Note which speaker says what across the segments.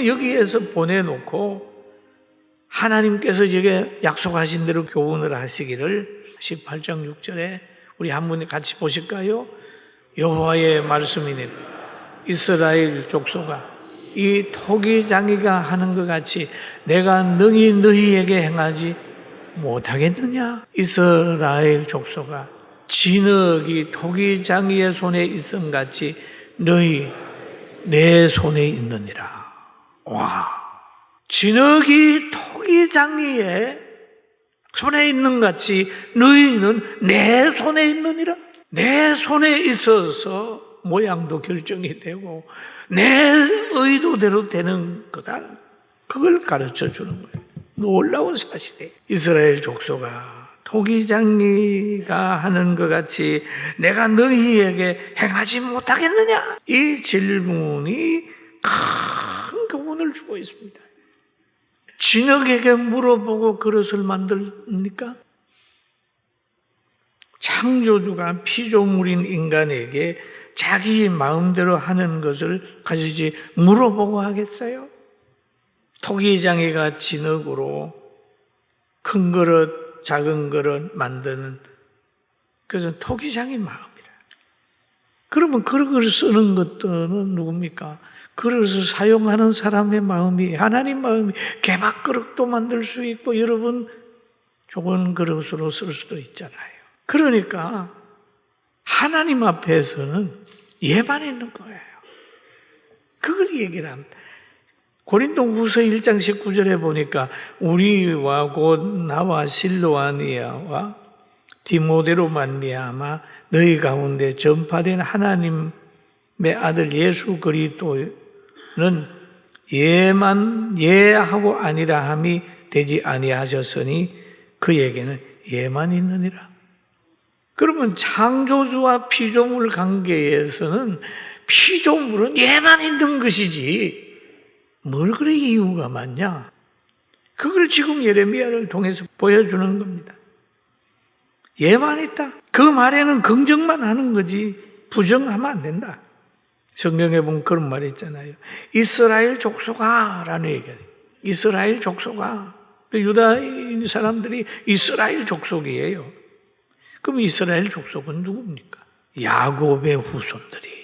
Speaker 1: 그러면 여기에서 보내놓고 하나님께서 저게 약속하신 대로 교훈을 하시기를 18장 6절에 우리 한 분이 같이 보실까요? 여호와의 말씀이니 이스라엘 족속아 이 토기장이가 하는 것 같이 내가 능히 너희에게 행하지 못하겠느냐? 이스라엘 족속아 진흙이 토기장이의 손에 있음 같이 너희 내 손에 있느니라. 와, 진흙이 토기장이의 손에 있는 같이 너희는 내 손에 있느니라. 내 손에 있어서 모양도 결정이 되고 내 의도대로 되는 거다. 그걸 가르쳐 주는 거예요. 놀라운 사실이에요. 이스라엘 족속아 토기장이가 하는 것 같이 내가 너희에게 행하지 못하겠느냐? 이 질문이 큰 교훈을 주고 있습니다. 진흙에게 물어보고 그릇을 만듭니까? 창조주가 피조물인 인간에게 자기 마음대로 하는 것을 가지지 물어보고 하겠어요? 토기장이가 진흙으로 큰 그릇, 작은 그릇 만드는 그것은 토기장의 마음이라. 그러면 그릇을 쓰는 것들은 누굽니까? 그릇을 사용하는 사람의 마음이 하나님 마음이 개박 그릇도 만들 수 있고 여러분 좋은 그릇으로 쓸 수도 있잖아요. 그러니까 하나님 앞에서는 예만 있는 거예요. 그걸 얘기를 합니다. 고린도 후서 1장 19절에 보니까 우리와 곧 나와 실로아니아와 디모데로 말미암아 너희 가운데 전파된 하나님의 아들 예수 그리스도 는 예만 예하고 아니라 함이 되지 아니하셨으니 그에게는 예만 있느니라. 그러면 창조주와 피조물 관계에서는 피조물은 예만 있는 것이지 뭘 그래 이유가 많냐? 그걸 지금 예레미야를 통해서 보여주는 겁니다. 예만 있다. 그 말에는 긍정만 하는 거지 부정하면 안 된다. 성경에 보면 그런 말이 있잖아요. 이스라엘 족속아 라는 얘기예요. 이스라엘 족속아. 유다인 사람들이 이스라엘 족속이에요. 그럼 이스라엘 족속은 누굽니까? 야곱의 후손들이에요.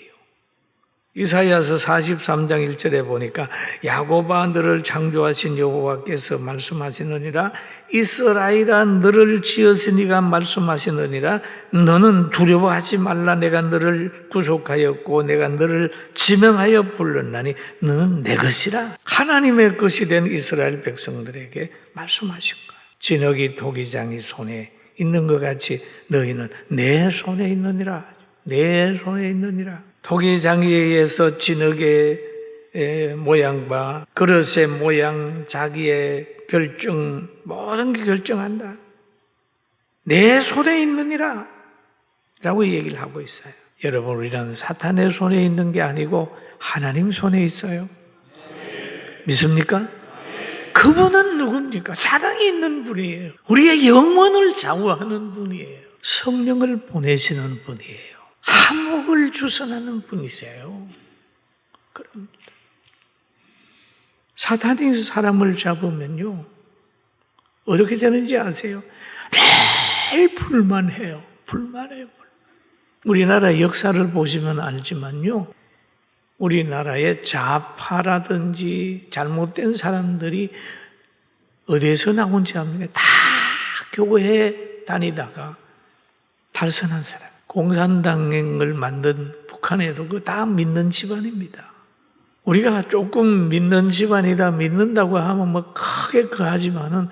Speaker 1: 이사야서 43장 1절에 보니까 야곱아 너를 창조하신 여호와께서 말씀하시느니라. 이스라엘아 너를 지었으니가 말씀하시느니라. 너는 두려워하지 말라. 내가 너를 구속하였고 내가 너를 지명하여 불렀나니 너는 내 것이라. 하나님의 것이 된 이스라엘 백성들에게 말씀하신 거야. 진흙이 토기장이 손에 있는 것 같이 너희는 내 손에 있느니라. 내 손에 있느니라 토기장이에서 진흙의 모양과 그릇의 모양, 자기의 결정, 모든 게 결정한다. 내 손에 있느니라. 라고 얘기를 하고 있어요. 여러분, 우리는 사탄의 손에 있는 게 아니고 하나님 손에 있어요. 믿습니까? 그분은 누굽니까? 사랑이 있는 분이에요. 우리의 영혼을 좌우하는 분이에요. 성령을 보내시는 분이에요. 한목을 주선하는 분이세요. 그럼 사탄이 사람을 잡으면요 어떻게 되는지 아세요? 매일 불만해요. 불만해요. 불만. 우리나라 역사를 보시면 알지만요. 우리나라의 좌파라든지 잘못된 사람들이 어디에서 나온지 압니까? 다 교회 다니다가 달선한 사람. 공산당을 만든 북한에도 그 다 믿는 집안입니다. 우리가 조금 믿는 집안이다 믿는다고 하면 뭐 크게 그하지만은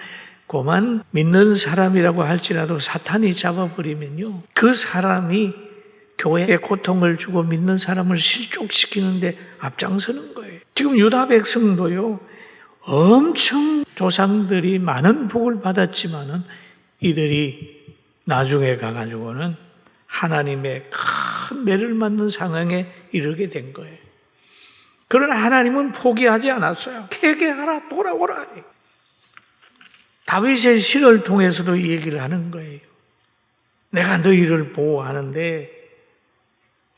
Speaker 1: 고만 믿는 사람이라고 할지라도 사탄이 잡아버리면요 그 사람이 교회에 고통을 주고 믿는 사람을 실족시키는데 앞장서는 거예요. 지금 유다 백성도요 엄청 조상들이 많은 복을 받았지만은 이들이 나중에 가가지고는 하나님의 큰 매를 맞는 상황에 이르게 된 거예요. 그러나 하나님은 포기하지 않았어요. 회개하라, 돌아오라. 다윗의 시를 통해서도 이 얘기를 하는 거예요. 내가 너희를 보호하는데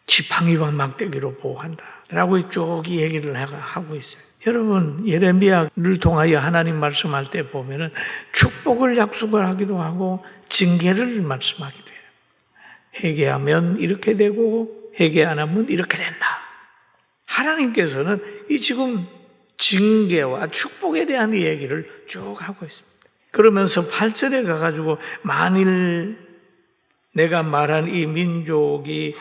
Speaker 1: 지팡이와 막대기로 보호한다. 라고 쭉 얘기를 하고 있어요. 여러분 예레미야를 통하여 하나님 말씀할 때 보면은 축복을 약속을 하기도 하고 징계를 말씀하기도 해요. 회개하면 이렇게 되고 회개 안 하면 이렇게 된다. 하나님께서는 이 지금 징계와 축복에 대한 얘기를 쭉 하고 있습니다. 그러면서 8절에 가가지고 만일 내가 말한 이 민족이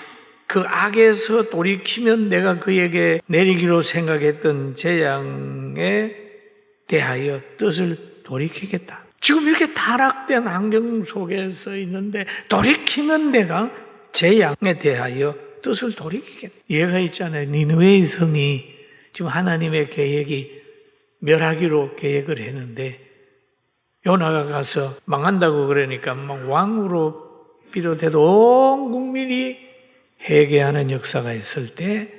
Speaker 1: 그 악에서 돌이키면 내가 그에게 내리기로 생각했던 재앙에 대하여 뜻을 돌이키겠다. 지금 이렇게 타락된 환경 속에서 있는데 돌이키면 내가 재앙에 대하여 뜻을 돌이키겠다. 얘가 있잖아요. 니누웨의 성이 지금 하나님의 계획이 멸하기로 계획을 했는데 요나가 가서 망한다고 그러니까 막 왕으로 비롯해도 온 국민이 회개하는 역사가 있을 때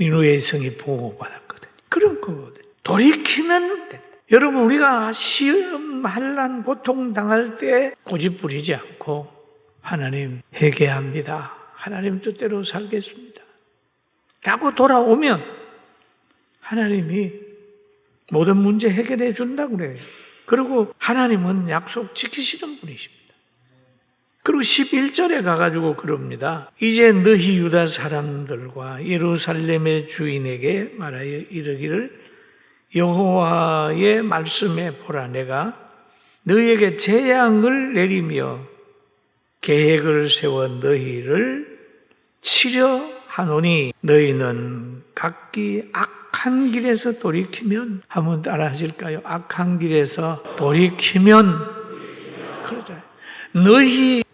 Speaker 1: 니누의 성이 보호받았거든. 그런 거거든. 돌이키면 돼. 여러분 우리가 시험 한란 고통 당할 때 고집 부리지 않고 하나님 회개합니다. 하나님 뜻대로 살겠습니다. 라고 돌아오면 하나님이 모든 문제 해결해 준다 그래요. 그리고 하나님은 약속 지키시는 분이십니다. 그리고 11절에 가가지고 그럽니다. 이제 너희 유다 사람들과 예루살렘의 주인에게 말하여 이르기를 여호와의 말씀에 보라 내가 너희에게 재앙을 내리며 계획을 세워 너희를 치려 하노니 너희는 각기 악한 길에서 돌이키면 한번 따라 하실까요? 악한 길에서 돌이키면 그러죠. 너희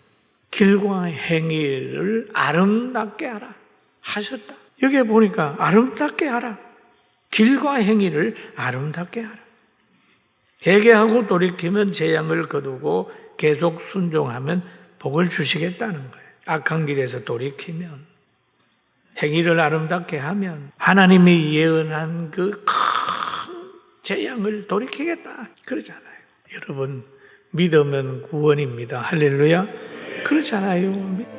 Speaker 1: 길과 행위를 아름답게 하라 하셨다. 여기에 보니까 아름답게 하라. 길과 행위를 아름답게 하라. 회개하고 돌이키면 재앙을 거두고 계속 순종하면 복을 주시겠다는 거예요. 악한 길에서 돌이키면 행위를 아름답게 하면 하나님이 예언한 그 큰 재앙을 돌이키겠다 그러잖아요. 여러분 믿으면 구원입니다. 할렐루야. 그렇잖아요.